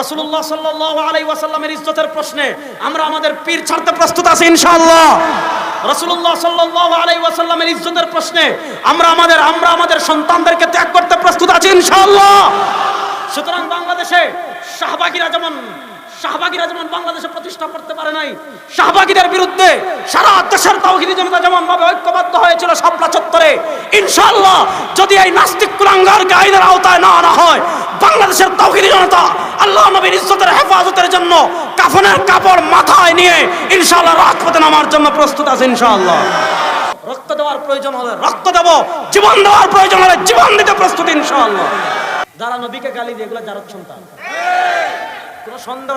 রসুল্লাহ সাল্লাহ আলাইহি ওয়াসাল্লামের ইজ্জতের প্রশ্নে আমরা আমাদের পীর ছাড়তে প্রস্তুত আছি, ইনশাআল্লাহ। রসুল্লাহ সাল্লাহ আলাই ওয়াসাল্লামের ইজ্জতের প্রশ্নে আমরা আমাদের আমরা আমাদের সন্তানদেরকে ত্যাগ করতে প্রস্তুত আছি, ইনশাআল্লাহ। সুতরাং বাংলাদেশে সাহাবাগিরা যেমন শাহবাগীরা যেমন বাংলাদেশে প্রতিষ্ঠা করতে পারে নাই, শাহবাগীদের বিরুদ্ধে সারা দেশের তাওহিদি জনতা যেমন ভাবে ঐক্যবদ্ধ হয়েছিল শাপলা চত্বরে, ইনশাআল্লাহ যদি এই নাস্তিক কুলাঙ্গারকে আইনের আওতায় না আনা হয়, বাংলাদেশের তাওহিদি জনতা আল্লাহ নবীর ইজ্জতের হেফাজতের জন্য কাফনের কাপড় মাথায় নিয়ে ইনশাআল্লাহ রাজপথে নামার জন্য প্রস্তুত আছে ইনশাআল্লাহ। রক্ত দেওয়ার প্রয়োজন হলে রক্ত দেব, জীবন দেওয়ার প্রয়োজন হলে জীবন দিতে প্রস্তুত ইনশাআল্লাহ। যারা নবীকে গালি দিয়ে এগুলো যারা সন্তান? কোনো সন্দেহ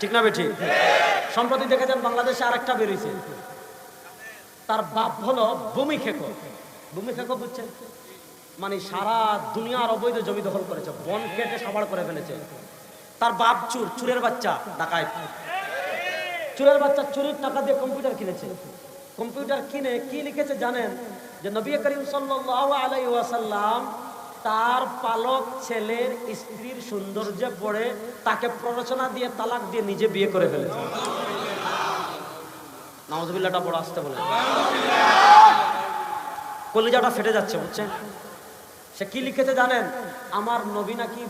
ঠিক না সম্প্রতি দেখেছেন বাংলাদেশে বেরিয়েছে। তার বাপ হলো বুঝছেন? মানে সারা দুনিয়ার অবৈধ জমি দখল করেছে, বন কেটে সাবার করে ফেলেছে। তার বাপ চুর, চুরের বাচ্চা ডাকায় চুরের বাচ্চা চুরির টাকা দিয়ে কম্পিউটার কিনেছে। কম্পিউটার কিনে কি লিখেছে জানেন? যে নবী করিম সাল্লাল্লাহু আলাইহি ওয়াসাল্লাম তার পালক ছেলের স্ত্রীর সৌন্দর্যে পড়ে তাকে প্ররোচনা দিয়ে তালাক দিয়ে নিজে বিয়ে করে ফেলেছে নামাজবিল্লাটা বড় আসতে বলে। কলিজাটা ফেটে যাচ্ছে, বুঝছেন? সে কি লিখেছে জানেন? আমার নবী নাকি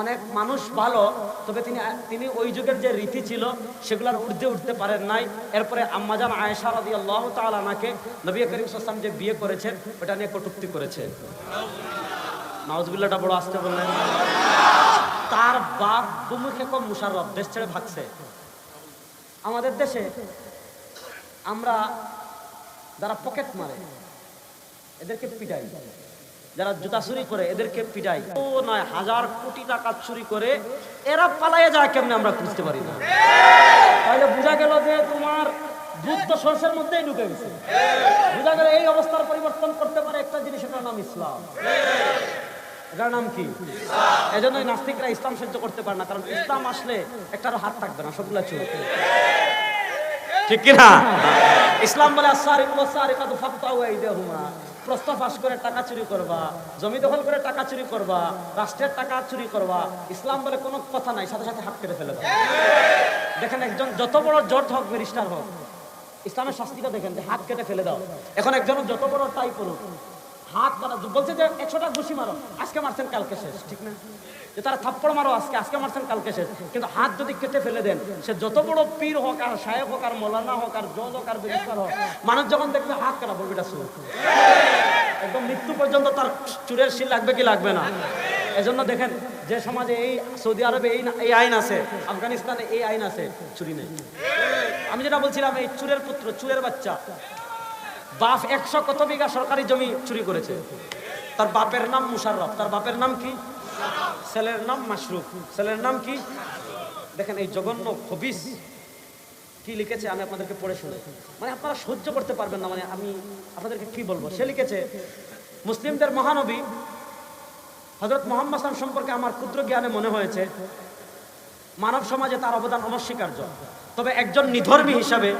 অনেক মানুষ ভালো, তবে তিনি তিনি ওই যুগের যে রীতি ছিল, সেগুলোর ঊর্ধ্বে উঠতে পারেন নাই। এরপরে আম্মাজান আয়েশা রাদি আল্লাহ তালাকে নবী করিম সাল্লাম যে বিয়ে করেছেন, ওটা নিয়ে কটুক্তি করেছে। নওয়াজবিল্লাটা বড় আসতে বললেন। তার বাপ ভূমিকে কম মুশারফ দেশ ছেড়ে ভাগছে। আমাদের দেশে আমরা যারা পকেট মারে, এদেরকে পিটাই। যারা জুতা চুরি করে, এদেরকে পিটাই। ও নয়, হাজার কোটি টাকা চুরি করে, এরা পালাইয়া যায় কেমনে আমরা বুঝতে পারি না? তাহলে বোঝা গেল যে তোমার বুদ্ধ সরষের মধ্যেই ঢুকে গেছে। বোঝা গেল এই অবস্থার পরিবর্তন করতে পারে একটা জিনিস এটার নাম ইসলাম। এটার নাম কি? এই জন্যই নাস্তিকরা ইসলাম সহ্য করতে পারে না কারণ ইসলাম আসলে একটারও হাত থাকবে না সবগুলা চুর ঠিক কিনা ইসলাম বলে আসারিক ওয়াসারিকা তো ফাকতাউ আইদাহুমা। প্রস্তাব ফাঁস করে টাকা চুরি করবা জমি দখল করে টাকা চুরি করবা রাষ্ট্রের টাকা চুরি করবা ইসলাম বলে কোনো কথা নাই সাথে সাথে হাত কেটে ফেলে দেখেন একজন যত বড় জজ হোক ব্যারিস্টার হোক ইসলামের শাস্তিটা দেখেন যে হাত কেটে ফেলে দাও। এখন একজন যত বড় টাই করুক হাত বলছে যে একশোটা ঘুষি মারো আজকে মারছেন কালকে শেষ। ঠিক না। যে তারা থাপ্পড় মারো আজকে আজকে মারছেন কালকে শেষ। কিন্তু হাত যদি কেটে ফেলে দেন সে যত বড় পীর হোক আর সাহেব হোক আর মৌলানা হোক আর জজ হোক আর হোক মানুষ যখন দেখবে হাত কাটা বলবে এটা সুর একদম মৃত্যু পর্যন্ত তার চুরের শিল লাগবে কি লাগবে না। এজন্য দেখেন যে সমাজে এই সৌদি আরবে এই এই আইন আছে আফগানিস্তানে এই আইন আছে চুরি নেই। আমি যেটা বলছিলাম এই চুরের পুত্র চুরের বাচ্চা বাপ একশো কত বিঘা সরকারি জমি চুরি করেছে? তার বাপের নাম মুশাররফ। তার বাপের নাম কি? ছেলের নাম মাশরুফ। ছেলের নাম কি? দেখেন, এই জঘন্য খবিস কি লিখেছে আমি আপনাদেরকে পড়ে শুনে। মানে আপনারা সহ্য করতে পারবেন না মানে আমি আপনাদেরকে কি বলব? সে লিখেছে, মুসলিমদের মহানবী হজরত মোহাম্মদ সম্পর্কে আমার ক্ষুদ্র জ্ঞানে মনে হয়েছে, মানব সমাজে তার অবদান অনস্বীকার্য। তবে একজন নিধর্মী হিসাবে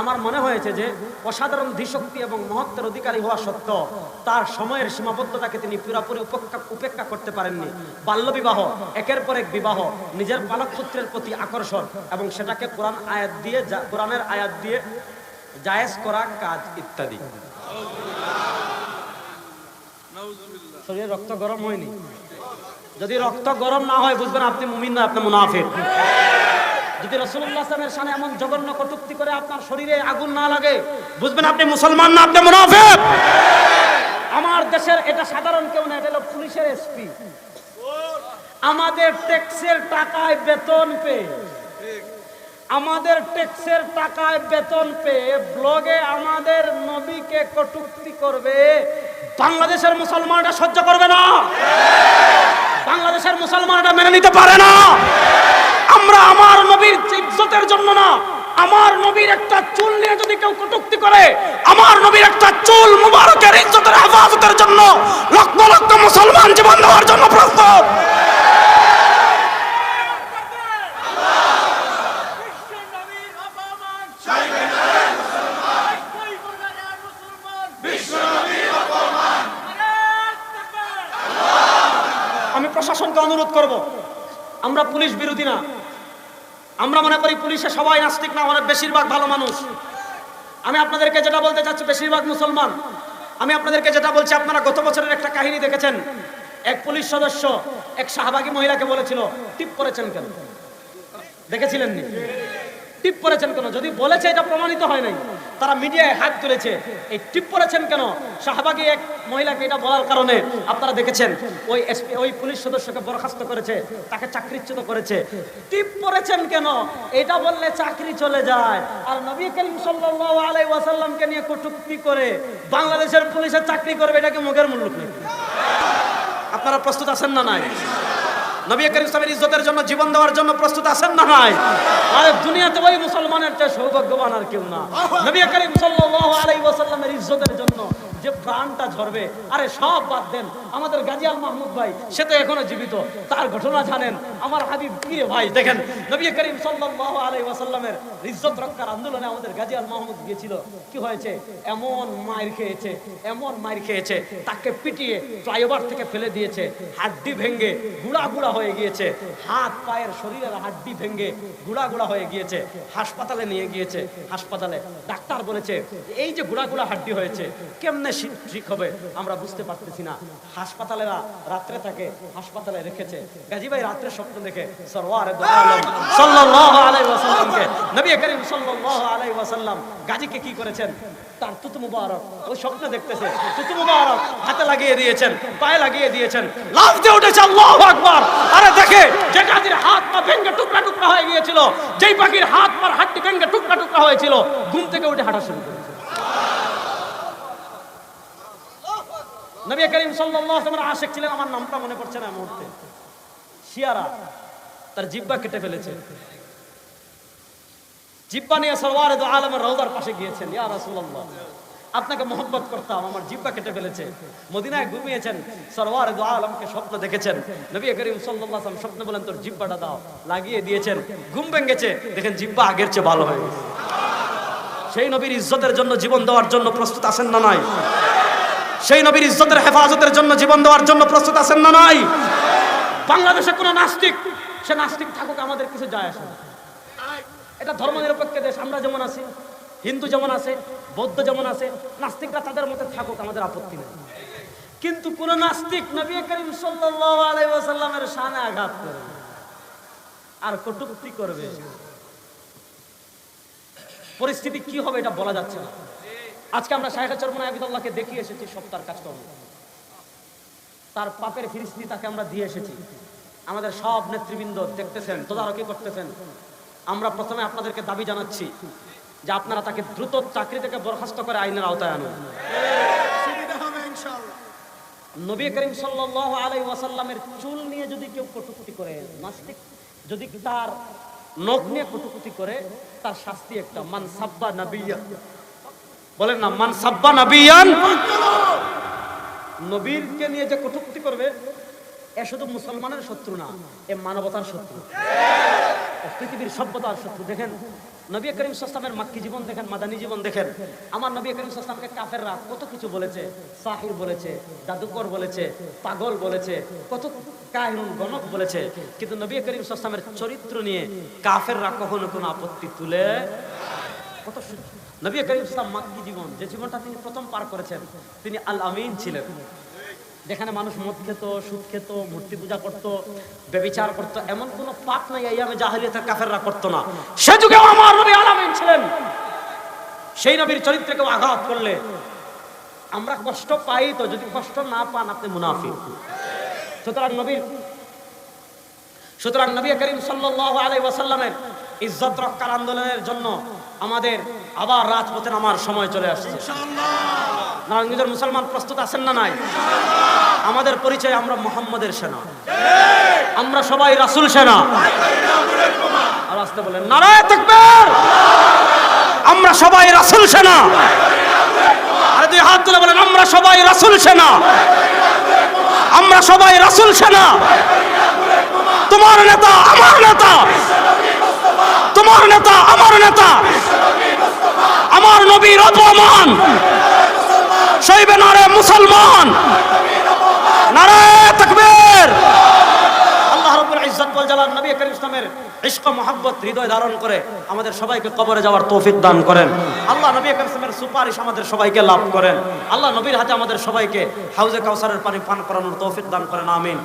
আমার মনে হয়েছে যে অসাধারণ ধীশক্তি এবং মহত্বের অধিকারী হওয়া সত্ত্বেও তার সময়ের সীমাবদ্ধতাকে তিনি পুরোপুরি উপেক্ষা উপেক্ষা করতে পারেননি। বাল্যবিবাহ, একের পর এক বিবাহ, নিজের পালক পুত্রের প্রতি আকর্ষণ এবং সেটাকে কোরআন আয়াত দিয়ে কোরআনের আয়াত দিয়ে জায়েজ করা কাজ ইত্যাদি। শরীরে রক্ত গরম হয়নি। যদি রক্ত গরম না হয়, বুঝবেন আপনি মুমিন না, আপনি মুনাফিক। যদি রসুল্লাহ সামনে এমন জঘন্য কটুক্তি করে আপনার শরীরে আগুন না লাগে, বুঝবেন আপনি মুসলমান না, আপনি মুনাফিক? আমার দেশের এটা সাধারণ কেউ না, এটা পুলিশের এসপি। আমাদের ট্যাক্সের টাকায় বেতন পেয়ে, আমাদের ট্যাক্সের টাকায় বেতন পেয়ে ব্লগে আমাদের নবীকে কটুক্তি করবে, বাংলাদেশের মুসলমানরা সহ্য করবে না। বাংলাদেশের মুসলমানরা মেনে নিতে পারে না। আমরা আমার নবীর ইজ্জতের জন্য না, আমার নবীর একটা চুল নিয়ে যদি কেউ কটুক্তি করে, আমার নবীর একটা চুল মুবারকের ইজ্জতের হেফাজতের জন্য, লক্ষ লক্ষ মুসলমান জীবন দেওয়ার জন্য প্রস্তুত। আমি প্রশাসনকে অনুরোধ করব, আমরা পুলিশ বিরোধী না। আমরা মনে করি পুলিশে সবাই নাস্তিক না অনেক বেশিরভাগ ভালো মানুষ। আমি আপনাদেরকে যেটা বলতে চাচ্ছি, বেশিরভাগ মুসলমান। আমি আপনাদেরকে যেটা বলছি, আপনারা গত বছরের একটা কাহিনী দেখেছেন। এক পুলিশ সদস্য, এক শাহবাগী মহিলাকে বলেছিল, টিপ করেছেন কেন? দেখেছিলেন নি টিপ করেছেন কেন? যদি বলেছে, এটা প্রমাণিত হয় নাই। তারা মিডিয়ায় হাত তুলেছে। এই টিপ করেছেন কেন? শাহবাগে এক মহিলাকে এটা বলার কারণে আপনারা দেখেছেন, ওই SP ওই পুলিশ সদস্যকে বরখাস্ত করেছে, তাকে চাকরিচ্যুত করেছে। টিপ করেছেন কেন? এটা বললে চাকরি চলে যায়। আর নবী করিম সাল্লাল্লাহু আলাইহি ওয়াসাল্লামকে নিয়ে কটূক্তি করে বাংলাদেশের পুলিশের চাকরি করবে এটাকে মুখের মূল্য আপনারা প্রস্তুত আছেন না নাই? নবী করিম সাহেবের ইজ্জতের জন্য জীবন দেওয়ার জন্য প্রস্তুত আছেন না নাই? আরে দুনিয়াতে ওই মুসলমানের চেয়ে সৌভাগ্যবান আর কেউ না। নবী করিম সাল্লাল্লাহু আলাইহি ওয়াসাল্লামের ইজ্জতের জন্য যে প্রাণটা ঝরবে, আরে সব বাদ দেন। আমাদের গাজী আল মাহমুদ ভাই, সে তো এখনও জীবিত। তার ঘটনা জানেন। আমার হাবিব, কি ভাই, দেখেন, নবী করিম সাল্লাল্লাহু আলাইহি ওয়াসাল্লামের ইজ্জত রক্ষার আন্দোলনে আমাদের গাজী আল মাহমুদ গিয়েছিল। কি হয়েছে? এমন মাইর খেয়েছে, এমন মাইর খেয়েছে, তাকে পিটিয়ে ফ্লাইওভার থেকে ফেলে দিয়েছে। হাড্ডি ভেঙে গুড়া গুড়া হয়ে গিয়েছে। হাত, পায়ের শরীরের হাড্ডি ভেঙে গুড়া গুড়া হয়ে গিয়েছে। হাসপাতালে নিয়ে গিয়েছে। হাসপাতালে ডাক্তার বলেছে, এই যে গুড়া গুড়া হাড্ডি হয়েছে, কেমনে ঠিক হবে, আমরা বুঝতে পারতেছি না। হাসপাতালেরা রাত্রে থাকে হাসপাতালে রেখেছে। গাজী ভাই রাত্রে স্বপ্ন দেখে গাজীকে কি করেছেন? তার তুতু মুবারক ওই স্বপ্ন দেখতেছে, তুতু মুবারক, হাতে লাগিয়ে দিয়েছেন, পায়ে লাগিয়ে দিয়েছেন। লাফ দিয়ে উঠেছে, আল্লাহু আকবার। আরে দেখে, যে গাজীর হাত পা ভেঙে টুকরা টুকরা হয়ে গিয়েছিল, যেই পাখির হাত পা হাড্ডি ভেঙে টুকরা টুকরা হয়েছিল, ঘুম থেকে উঠে হাঁটা শুরু করেছে নবী করিম ওয়াসাল্লামের আশিক ছিলেন, আমার নামটা মনে পড়ছে না মুহূর্তে। শিয়ারা, তার জিব্বা কেটে ফেলেছে। জিব্বা নিয়ে সরওয়ারে আলমের রওজার পাশে গিয়েছেন, ইয়া রাসূলুল্লাহ, আপনাকে মোহব্বত করতাম, আমার জিব্বা কেটে ফেলেছে। মদিনায় ঘুমিয়েছেন সরওয়ারে আলমকে স্বপ্ন দেখেছেন। নবী করিম ওয়াসাল্লাম স্বপ্ন বলেন, তোর জিব্বাটা দাও। লাগিয়ে দিয়েছেন। ঘুম ভেঙেছে, দেখেন জিব্বা আগের চেয়ে ভালো হয়ে গেছে। সেই নবীর ইজ্জতের জন্য, জীবন দেওয়ার জন্য প্রস্তুত আছেন না নাই? সেই নবীর ইজ্জতের হেফাজতের জন্য জীবন দেওয়ার জন্য প্রস্তুত আছেন না নাই? বাংলাদেশে কোনো নাস্তিক, সে নাস্তিক থাকুক, আমাদের কিছু যায় আসে। এটা ধর্মনিরপেক্ষ দেশ, আমরা যেমন আছি, হিন্দু যেমন আছে, বৌদ্ধ যেমন আছে, নাস্তিকরা তাদের মধ্যে থাকুক, আমাদের আপত্তি নেই। কিন্তু কোন নাস্তিক নবী করিম ওয়াসাল্লামের শানে আঘাত করবে। আর কটূক্তি করবে পরিস্থিতি কি হবে এটা বলা যাচ্ছে না। আজকে আমরা শাহেখা চরমনা আবিদুল্লাহকে দেখিয়ে এসেছি সপ্তাহের কাজকর্ম তার পাপের ফিরিস্তি তাকে আমরা দিয়ে এসেছি। আমাদের সব নেতৃবৃন্দ দেখতেছেন তদারকি করতেছেন। আমরা প্রথমে আপনাদেরকে দাবি জানাচ্ছি যে আপনারা তাকে দ্রুত চাকরি থেকে বরখাস্ত করে আইনের আওতায় আনুন। নবী করিম সাল্লাল্লাহু আলাইহি ওয়াসাল্লামের চুল নিয়ে যদি কেউ কটুকুটি করে নাস্তিক যদি তার নখ নিয়ে কটুকুটি করে তার শাস্তি একটা। মান সাব্বা নাবিয়া বলেন না, মান সাব্বা নাবিয়ান। নবীরকে নিয়ে যে কটুকুটি করবে, এ শুধু মুসলমানের শত্রু না, এ মানবতার শত্রু। পৃথিবীর সভ্যতার শত্রু। দেখেন, নবী করিম সাস্তামের মাক্কি জীবন দেখেন, মাদানী জীবন দেখেন। আমার নবী করিম সাস্তামকে কাফেররা কত কিছু বলেছে, সাহির বলেছে, জাদুকর বলেছে, পাগল বলেছে, কত কাহিনুন গণক বলেছে। কিন্তু নবী করিম সাস্তামের চরিত্র নিয়ে কাফেররা কখনো কোনো আপত্তি তুলে কত নবী করিম ইসলাম মাক্কি জীবন, যে জীবনটা তিনি প্রথম পার করেছেন, তিনি আল আমিন ছিলেন। যেখানে মানুষ মদ খেত, সুদ খেত, মূর্তি পূজা করত বেবিচার করত, এমন কোন পাপ নাই এই আমি জাহিলিয়াতের কাফেররা করতো না। সে যুগেও আমার নবী আল আমিন ছিলেন। সেই নবীর চরিত্রে কেউ আঘাত করলে আমরা কষ্ট পাই তো, যদি কষ্ট না পান আপনি মুনাফি সুতরাং নবীর সুতরাং নবী করিম সাল্লাল্লাহু আলাইহি ওয়াসাল্লামের ইজ্জত রক্ষার আন্দোলনের জন্য আমাদের আবার রাজপথে আমার সময় চলে আসছে। নারায়ণগঞ্জের মুসলমান প্রস্তুত আছেন না নাই? আমাদের পরিচয় আমরা মোহাম্মদের সেনা। আমরা সবাই রাসূল সেনা। আর আসতে বলেন নারায় আমরা সবাই রাসূল সেনা। আরে দুই হাত তুলে বলেন আমরা সবাই রাসুল সেনা। আমরা সবাই রাসূল সেনা। তোমার নেতা, আমার নেতা। তোমার নেতা, আমার নেতা। আমার নবীর অপমান। সইবে নারে মুসলমান। নারে তাকবীর। আল্লাহ নবী হৃদয় ধারণ করে আমাদের সবাইকে কবরে যাওয়ার দান করেন। আল্লাহ সুপারিশ আমাদের সবাইকে লাভ আল্লাহ নবীর হাতে আমাদের সবাইকে হাউজে কাউসারের পানি পান করানোর তৌফিক দান করেন, আমিন।